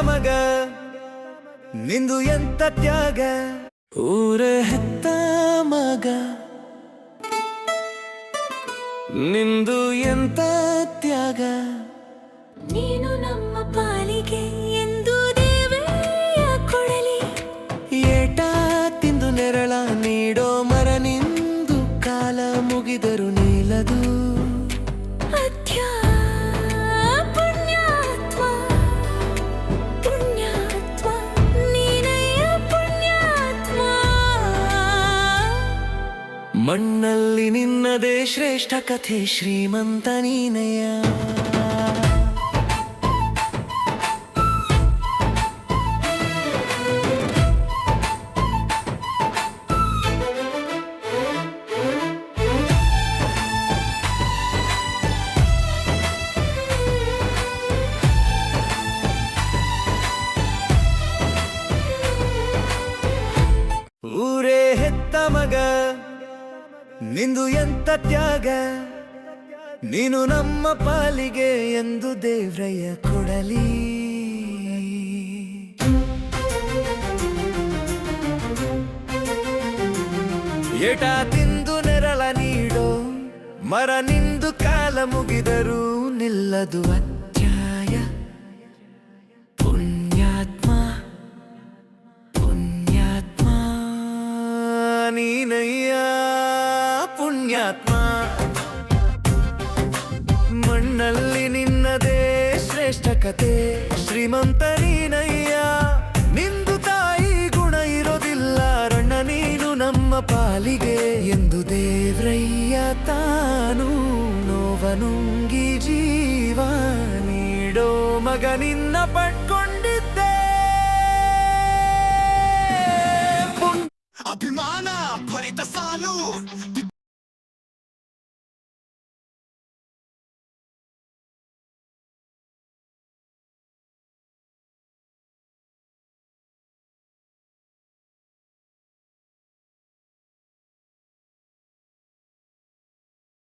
ಮಗ. ನಿಂದು ಎಂತ ತ್ಯಾಗ? ಊರ ಹೆತ್ತ ಮಗ. ನಿಂದು ಎಂತ ಮಣ್ಣಲ್ಲಿ ನಿನ್ನದೇ ಶ್ರೇಷ್ಠ ಕಥೆ ಶ್ರೀಮಂತ ನೀನಯ್ಯ. ಊರೇ ಹೆತ್ತ ಮಗ. ನಿಂದು ಎಂತ ತ್ಯಾಗ? ನೀನು ನಮ್ಮ ಪಾಲಿಗೆ ಎಂದು ದೇವ್ರಯ್ಯ ಕೊಡಲಿ. ಏಟ ತಿಂದು ನೆರಳ ನೀಡೋ, ಮರ ನಿಂದು ಕಾಲ ಮುಗಿದರೂ ನಿಲ್ಲದು ಮಣ್ಣಲ್ಲಿ ನಿನ್ನದೇ ಶ್ರೇಷ್ಠ ಕತೆ. ಶ್ರೀಮಂತ ನೀನಯ್ಯ, ನಿಂದು ತಾಯಿ ಗುಣ ಇರೋದಿಲ್ಲ. ರಣ್ಣ ನೀನು ನಮ್ಮ ಪಾಲಿಗೆ ಎಂದು ದೇವ್ರಯ್ಯ ತಾನು ನೋವನುಂಗಿ ಜೀವ ನೀಡೋ ಮಗ ನಿನ್ನ ಪಟ್ಕೊಂಡಿದ್ದೆ ಅಭಿಮಾನ ಭರಿತ ಸಾಲು